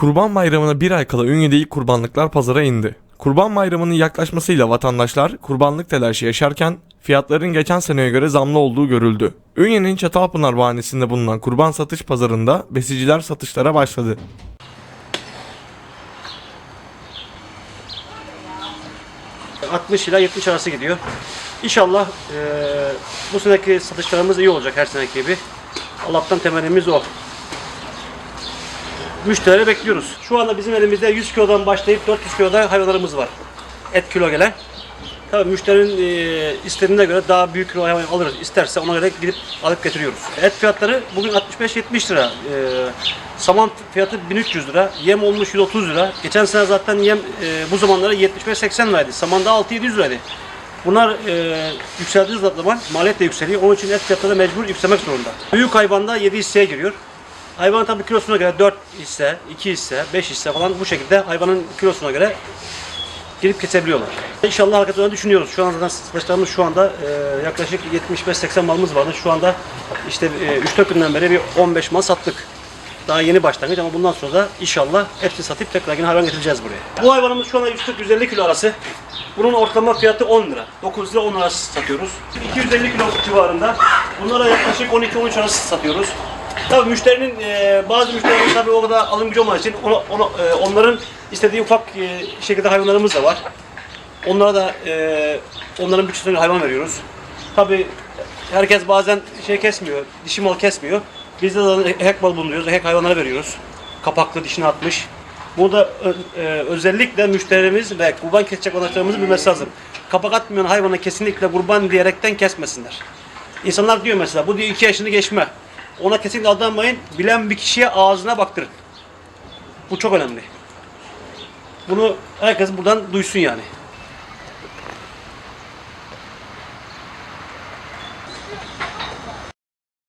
Kurban Bayramı'na bir ay kala Ünye'de ilk kurbanlıklar pazara indi. Kurban Bayramı'nın yaklaşmasıyla vatandaşlar kurbanlık telaşı yaşarken fiyatların geçen seneye göre zamlı olduğu görüldü. Ünye'nin Çatalpınar Bahanesi'nde bulunan kurban satış pazarında besiciler satışlara başladı. Ee, 60 ila 70 arası gidiyor. İnşallah eee, bu seneki satışlarımız iyi olacak her seneki gibi. Allah'tan temennimiz o. Müşteri bekliyoruz. Şu anda bizim elimizde 100 kilodan başlayıp 400 kiloda hayvanlarımız var. Et kilo gelen. Tabii müşterinin eee, istediğine göre daha büyük kilo hayvan alırız. İsterse ona göre gidip alıp getiriyoruz. Et fiyatları bugün 65-70 lira. Eee, saman fiyatı 1300 lira. Yem olmuş 130 lira. Geçen sene zaten yem eee, bu zamanlara 75-80 liraydı. Saman da 6-700 liraydı. Bunlar eee yükseldiği zaman maliyet de yükseliyor. Onun için et fiyatları mecbur yükselmek zorunda. Büyük hayvanda 7 hisseye giriyor. Hayvan tabii kilosuna göre 4 hisse, 2 hisse, 5 hisse falan bu şekilde hayvanın kilosuna göre girip kesebiliyorlar. İnşallah olduğunu düşünüyoruz. Şu anda zaten satışlarımız şu anda e, yaklaşık 75-80 malımız vardı. Şu anda işte e, 3-4 günden beri bir 15 mal sattık. Daha yeni başlangıç ama bundan sonra da inşallah hepsini satıp tekrar yine hayvan getireceğiz buraya. Bu hayvanımız şu anda 140-150 kilo arası. Bunun ortalama fiyatı 10 lira. 9 lira 10 arası satıyoruz. 250 kilo civarında. Bunlara yaklaşık 12-13 arası satıyoruz. Tabii müşterinin e, bazı müşterilerin tabii o kadar alım gücü olmadığı için ona, ona- e, onların istediği ufak e, şekilde hayvanlarımız da var. Onlara da e, onların bütçesine hayvan veriyoruz. Tabii herkes bazen şey kesmiyor, dişi mal kesmiyor. Biz de zaten hek mal bulunuyoruz, hek hayvanlara veriyoruz. Kapaklı dişini atmış. Burada ö- e, özellikle müşterimiz ve kurban kesecek olanlarımızın bilmesi lazım. Kapak atmayan hayvana kesinlikle kurban diyerekten kesmesinler. İnsanlar diyor mesela bu diyor iki yaşını geçme. Ona kesinlikle aldanmayın. Bilen bir kişiye ağzına baktırın. Bu çok önemli. Bunu herkes buradan duysun yani.